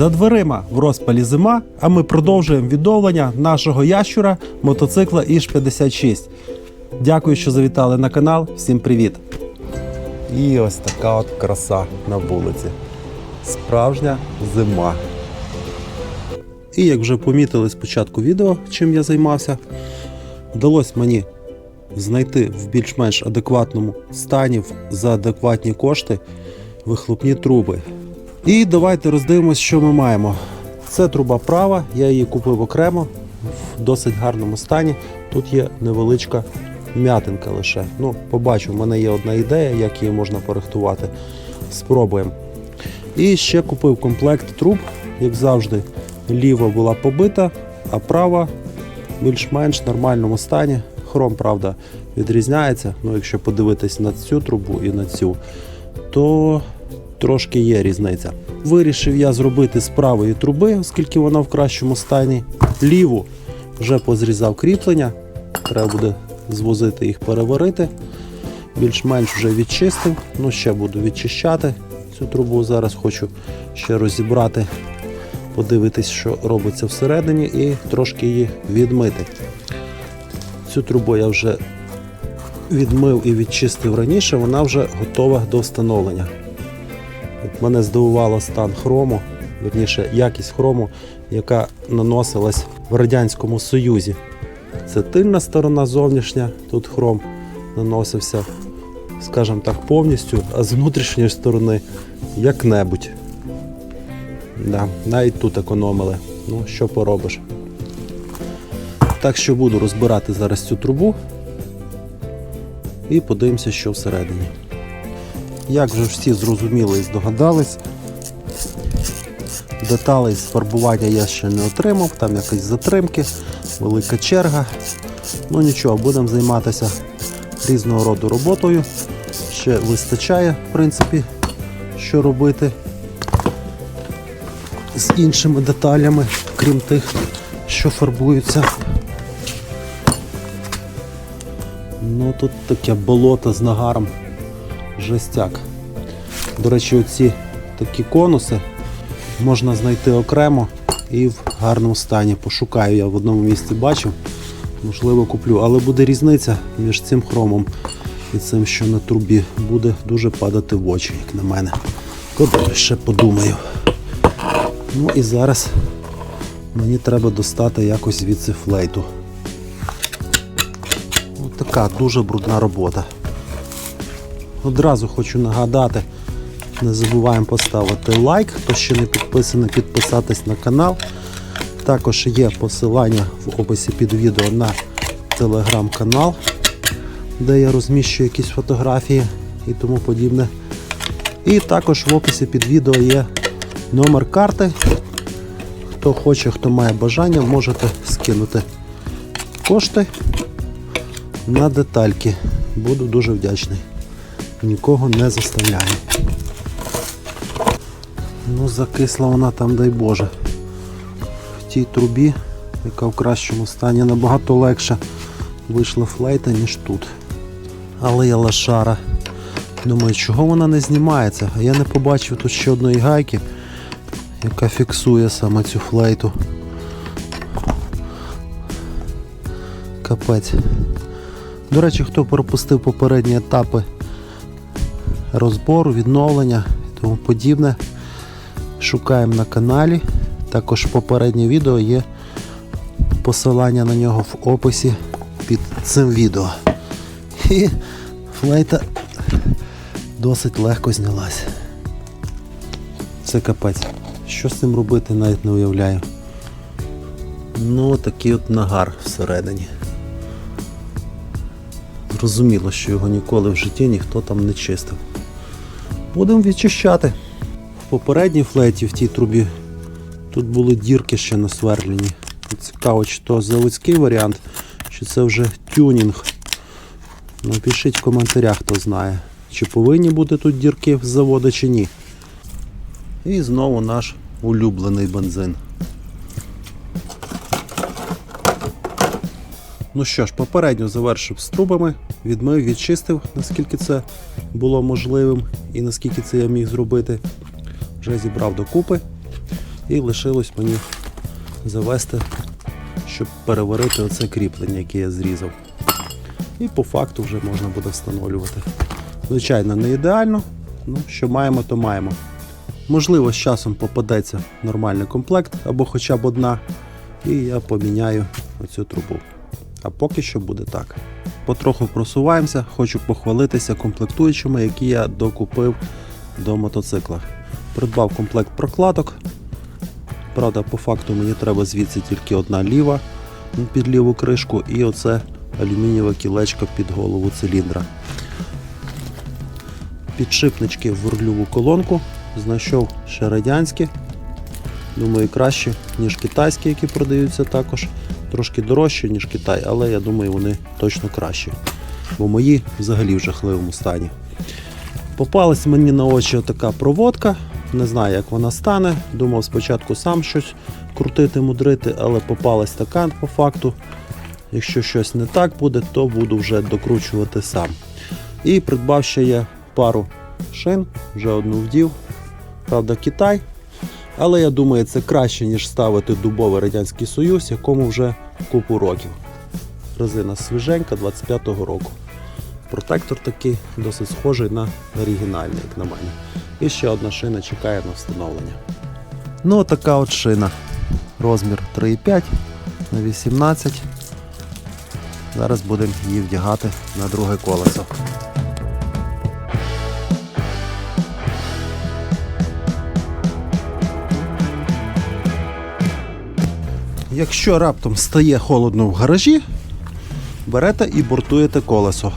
За дверима в розпалі зима, а ми продовжуємо відновлення нашого ящура мотоцикла Іж-56. Дякую, що завітали на канал. Всім привіт! І ось така от краса на вулиці. Справжня зима. І як вже помітили з початку відео, чим я займався, вдалося мені знайти в більш-менш адекватному стані за адекватні кошти вихлопні труби. І давайте роздивимось, що ми маємо. Це труба права, я її купив окремо в досить гарному стані. Тут є невеличка м'ятинка лише. Ну, побачу, в мене є одна ідея, як її можна порихтувати. Спробуємо. І ще купив комплект труб, як завжди, ліва була побита, а права в більш-менш нормальному стані. Хром, правда, відрізняється. Ну, якщо подивитись на цю трубу і на цю, то трошки є різниця. Вирішив я зробити з правої труби, оскільки вона в кращому стані. Ліву вже позрізав кріплення. Треба буде звозити їх, переварити. Більш-менш вже відчистив. Ну, ще буду відчищати цю трубу. Зараз хочу ще розібрати, подивитись, що робиться всередині, і трошки її відмити. Цю трубу я вже відмив і відчистив раніше, вона вже готова до встановлення. Мене здивувало стан хрому, верніше якість хрому, яка наносилась в Радянському Союзі. Це тильна сторона зовнішня, тут хром наносився, скажімо так, повністю, а з внутрішньої сторони як-небудь. Да, навіть тут економили. Ну, що поробиш. Так що буду розбирати зараз цю трубу і подивимося, що всередині. Як вже всі зрозуміли і здогадались, деталей з фарбування я ще не отримав, там якісь затримки, велика черга. Ну нічого, будемо займатися різного роду роботою. Ще вистачає, в принципі, що робити з іншими деталями, крім тих, що фарбуються. Ну тут таке болото з нагаром. Жестяк. До речі, оці такі конуси можна знайти окремо і в гарному стані. Пошукаю, я в одному місці бачив. Можливо, куплю, але буде різниця між цим хромом і цим, що на трубі, буде дуже падати в очі, як на мене. Добре, ще подумаю. Ну і зараз мені треба достати якось звідси флейту. Ось така дуже брудна робота. Одразу хочу нагадати, не забуваємо поставити лайк, хто ще не підписаний, підписатись на канал. Також є посилання в описі під відео на телеграм-канал, де я розміщую якісь фотографії і тому подібне. І також в описі під відео є номер карти. Хто хоче, хто має бажання, можете скинути кошти на детальки. Буду дуже вдячний. Нікого не заставляю. Ну, закисла вона там, дай Боже. В тій трубі, яка в кращому стані, набагато легше вийшла флейта, ніж тут. Але я лошара. Думаю, чого вона не знімається? А я не побачив тут ще одної гайки, яка фіксує саме цю флейту. Капець. До речі, хто пропустив попередні етапи розбору, відновлення і тому подібне, шукаємо на каналі. Також попереднє відео є посилання на нього в описі під цим відео. І флейта досить легко знялась. Це капець. Що з цим робити, навіть не уявляю. Ну, такий от нагар всередині. Зрозуміло, що його ніколи в житті ніхто там не чистив. Будемо відчищати. В попередній флеті в тій трубі тут були дірки ще насверлені. Цікаво, чи то заводський варіант, чи це вже тюнінг. Напишіть в коментарях, хто знає, чи повинні бути тут дірки з заводу, чи ні. І знову наш улюблений бензин. Ну що ж, попередньо завершив з трубами, відмив, відчистив, наскільки це було можливим і наскільки це я міг зробити. Вже зібрав докупи. І лишилось мені завести, щоб переварити оце кріплення, яке я зрізав. І по факту вже можна буде встановлювати. Звичайно, не ідеально, ну що маємо, то маємо. Можливо, з часом попадеться нормальний комплект або хоча б одна, і я поміняю оцю трубу. А поки що буде так. Потроху просуваємося, хочу похвалитися комплектуючими, які я докупив до мотоцикла. Придбав комплект прокладок. Правда, по факту мені треба звідси тільки одна ліва під ліву кришку і оце алюмінієве кілечко під голову циліндра. Підшипнички в рульову колонку знайшов ще радянські. Думаю, краще, ніж китайські, які продаються також. Трошки дорожчі, ніж Китай, але я думаю, вони точно кращі. Бо мої взагалі в жахливому стані. Попалась мені на очі така проводка. Не знаю, як вона стане. Думав спочатку сам щось крутити, мудрити, але попалась така по факту. Якщо щось не так буде, то буду вже докручувати сам. І придбав ще я пару шин, вже одну вдів. Правда, Китай. Але я думаю, це краще, ніж ставити дубовий Радянський Союз, якому вже купу років. Резина свіженька 25-го року. Протектор такий досить схожий на оригінальний, як на мене. І ще одна шина чекає на встановлення. Ну, така от шина. Розмір 3,5 на 18. Зараз будемо її вдягати на друге колесо. Якщо раптом стає холодно в гаражі, берете і бортуєте колесо.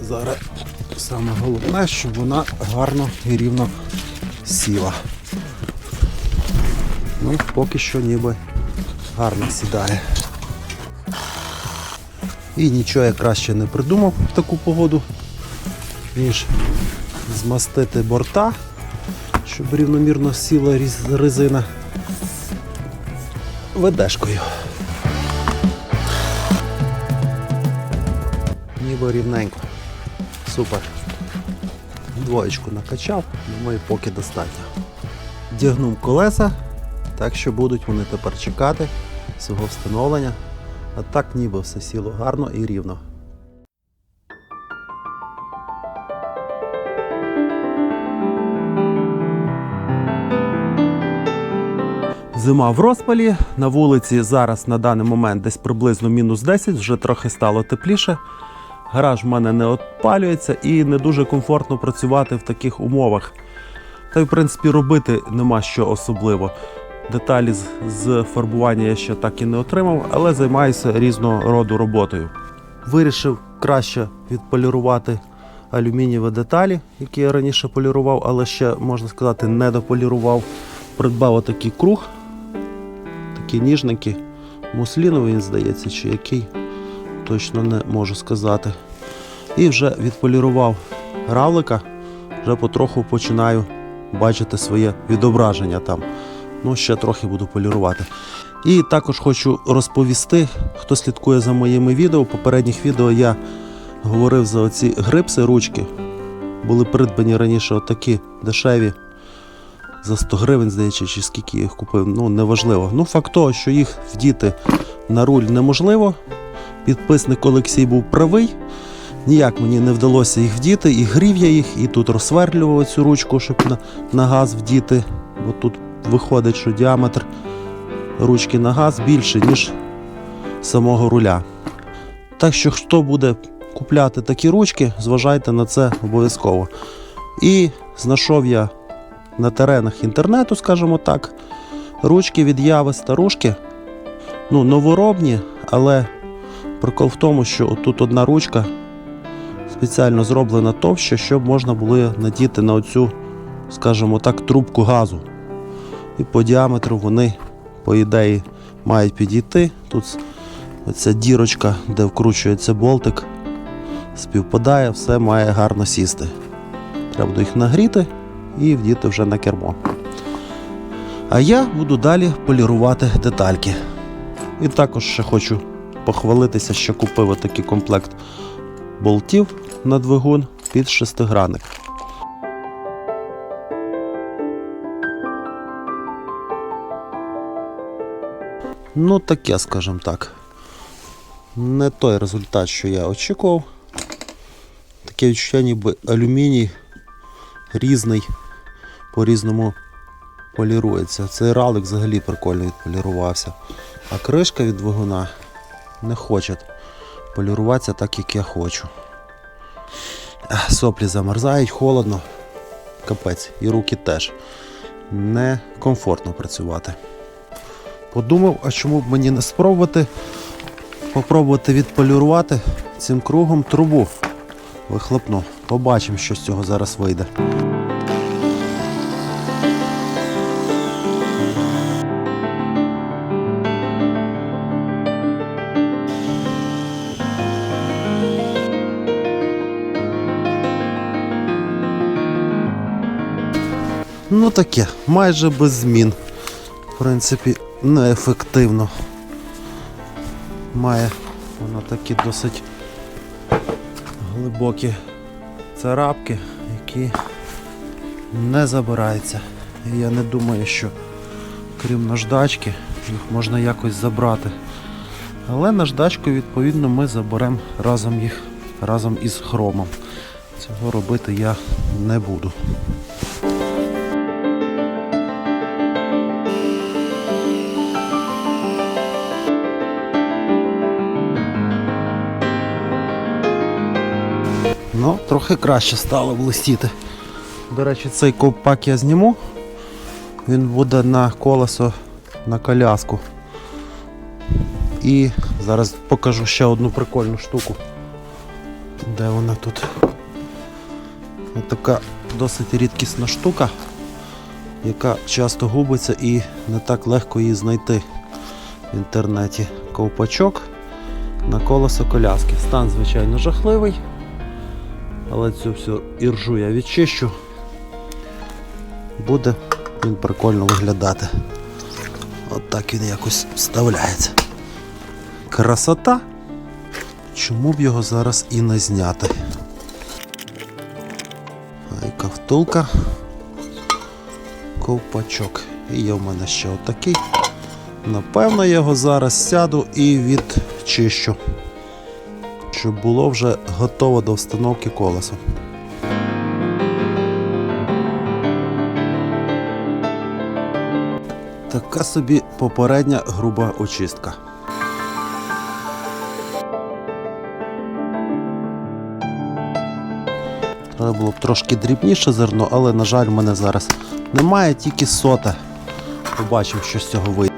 Зараз саме головне, щоб вона гарно і рівно сіла. Ну, поки що ніби гарно сідає. І нічого я краще не придумав в таку погоду, ніж змастити борта, щоб рівномірно сіла резина ведешкою. Ніби рівненько. Супер. Двоєчку накачав, думаю, поки достатньо. Дягнув колеса, так що будуть вони тепер чекати свого встановлення. А так ніби все сіло гарно і рівно. Зима в розпалі. На вулиці зараз на даний момент десь приблизно мінус 10, вже трохи стало тепліше. Гараж в мене не опалюється і не дуже комфортно працювати в таких умовах. Та й в принципі робити нема що особливо. Деталі з, з фарбування я ще так і не отримав, але займаюся різного роду роботою. Вирішив краще відполірувати алюмінієві деталі, які я раніше полірував, але ще, можна сказати, не дополірував. Придбав отакий круг, такі ніжники, мусліновий, він здається, чи який, точно не можу сказати. І вже відполірував равлика, вже потроху починаю бачити своє відображення там. Ну, ще трохи буду полірувати. І також хочу розповісти, хто слідкує за моїми відео. В попередніх відео я говорив за оці грипси, ручки. Були придбані раніше отакі дешеві за 100 гривень, здається, чи скільки їх купив, ну неважливо. Ну, факт того, що їх вдіти на руль неможливо. Підписник Олексій був правий. Ніяк мені не вдалося їх вдіти, і грів я їх, і тут розсверлював цю ручку, щоб на, на газ вдіти. Бо тут виходить, що діаметр ручки на газ більший, ніж самого руля. Так що, хто буде купляти такі ручки, зважайте на це обов'язково. І знайшов я на теренах інтернету, скажімо так, ручки від яви старушки. Ну, новоробні, але прикол в тому, що тут одна ручка спеціально зроблена товща, щоб можна було надіти на оцю, скажімо так, трубку газу. І по діаметру вони, по ідеї, мають підійти. Тут оця дірочка, де вкручується болтик, співпадає, все має гарно сісти. Треба їх нагріти і вдіти вже на кермо. А я буду далі полірувати детальки. І також ще хочу похвалитися, що купив отакий комплект болтів на двигун. під шестигранник. Ну, таке, скажімо так. Не той результат, що я очікував. Таке відчуття, ніби алюміній різний, по-різному полірується. Цей ралик взагалі прикольно відполірувався. А кришка від двигуна не хоче поліруватися так, як я хочу. Соплі замерзають, холодно. Капець, і руки теж. Некомфортно працювати. Подумав, а чому б мені не спробувати попробувати відполірувати цим кругом трубу вихлопну. Побачимо, що з цього зараз вийде. Ну таке, майже без змін. В принципі, неефективно. Має вона такі досить глибокі царапки, які не забираються. І я не думаю, що крім наждачки їх можна якось забрати. Але наждачку, відповідно, ми заберемо разом їх разом із хромом. Цього робити я не буду. Трохи краще стало блистіти. До речі, цей ковпак я зніму. Він буде на колесо на коляску. І зараз покажу ще одну прикольну штуку. Де вона тут? Ось така досить рідкісна штука, яка часто губиться і не так легко її знайти в інтернеті. Ковпачок на колесо коляски. Стан, звичайно, жахливий. Але цю всю іржу я відчищу. Буде він прикольно виглядати. От так він якось вставляється. Красота. Чому б його зараз і не зняти? А яка втулка. Ковпачок. І є в мене ще отакий. Напевно, я його зараз сяду і відчищу щоб було вже готово до встановки колеса. Така собі попередня груба очистка. Треба було б трошки дрібніше зерно, але, на жаль, в мене зараз немає, тільки сота. Побачимо, що з цього вийде.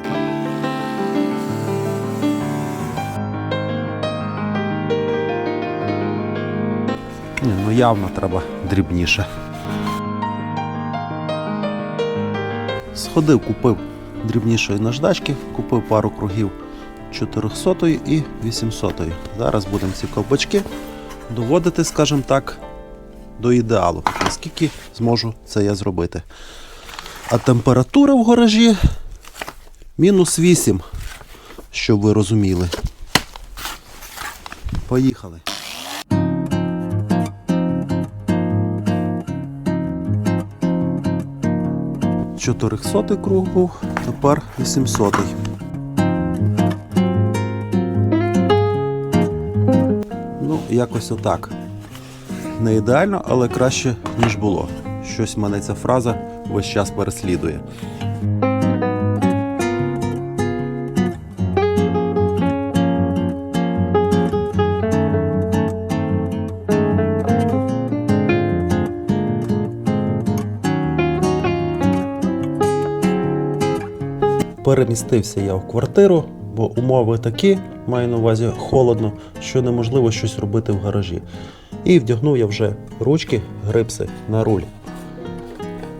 Явно треба дрібніше. Сходив, купив дрібнішої наждачки, купив пару кругів 400 і 800. Зараз будемо ці ковбачки доводити, скажімо так, до ідеалу, наскільки зможу це я зробити. А температура в гаражі мінус 8, щоб ви розуміли. Поїхали. 400 круг був, тепер 800. Ну, якось отак. Не ідеально, але краще, ніж було. Щось мене ця фраза весь час переслідує. Перемістився я в квартиру, бо умови такі, маю на увазі холодно, що неможливо щось робити в гаражі. І вдягнув я вже ручки, грипси на руль.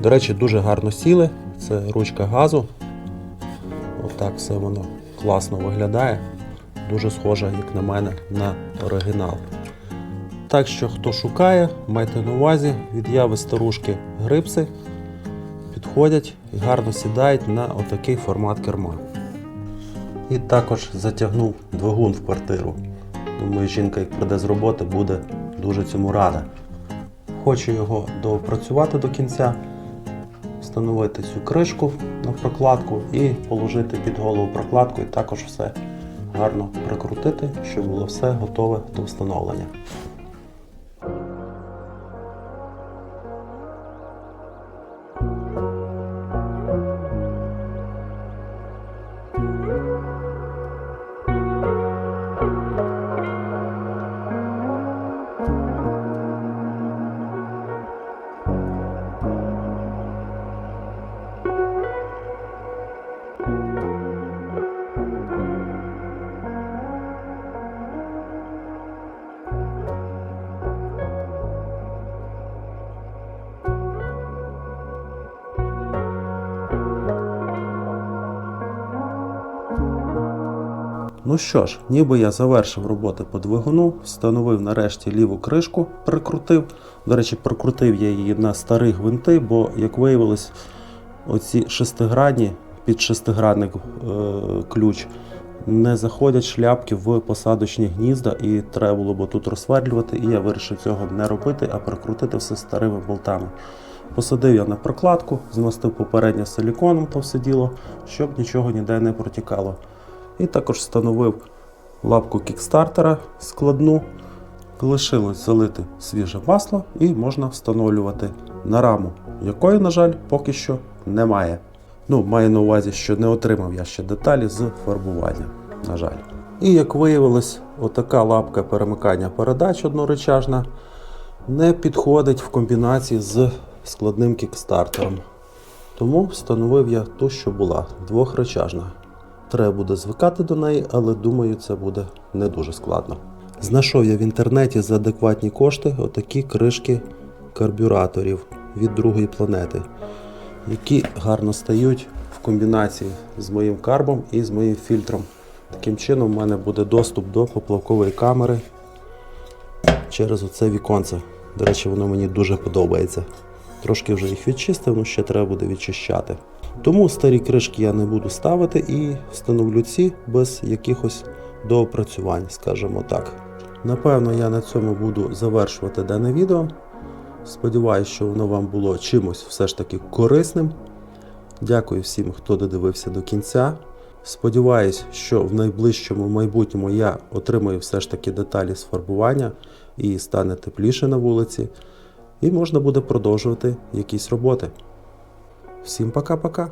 До речі, дуже гарно сіли. Це ручка газу. Отак все воно класно виглядає. Дуже схоже, як на мене, на оригінал. Так що, хто шукає, майте на увазі, від'яви старушки грипси підходять і гарно сідають на отакий формат керма. І також затягнув двигун в квартиру. Думаю, жінка, як прийде з роботи, буде дуже цьому рада. хочу його допрацювати до кінця, встановити цю кришку на прокладку і положити під голову прокладку, і також все гарно прикрутити, щоб було все готове до встановлення. Ну що ж, ніби я завершив роботи по двигуну, встановив нарешті ліву кришку, прикрутив. До речі, прикрутив я її на старі гвинти, бо, як виявилось, оці шестигранні під шестигранник е, ключ не заходять шляпки в посадочні гнізда, і треба було б тут розсверлювати. І я вирішив цього не робити, а прикрутити все старими болтами. Посадив я на прокладку, змастив попередньо силіконом то все діло, щоб нічого ніде не протікало. І також встановив лапку кікстартера складну. Лишилось залити свіже масло і можна встановлювати на раму, якої, на жаль, поки що немає. Ну, маю на увазі, що не отримав я ще деталі з фарбування, на жаль. І як виявилось, отака лапка перемикання передач одноречажна не підходить в комбінації з складним кікстартером. Тому встановив я ту, що була двохречажна. Треба буде звикати до неї, але думаю, це буде не дуже складно. Знайшов я в інтернеті за адекватні кошти отакі кришки карбюраторів від другої планети, які гарно стають в комбінації з моїм карбом і з моїм фільтром. Таким чином, в мене буде доступ до поплавкової камери через оце віконце. До речі, воно мені дуже подобається. Трошки вже їх відчистив, але ще треба буде відчищати. Тому старі кришки я не буду ставити і встановлю ці без якихось доопрацювань, скажімо так. Напевно, я на цьому буду завершувати дане відео. Сподіваюсь, що воно вам було чимось все ж таки корисним. Дякую всім, хто додивився до кінця. Сподіваюсь, що в найближчому майбутньому я отримаю все ж таки деталі з фарбування і стане тепліше на вулиці. І можна буде продовжувати якісь роботи. Всім пока-пока.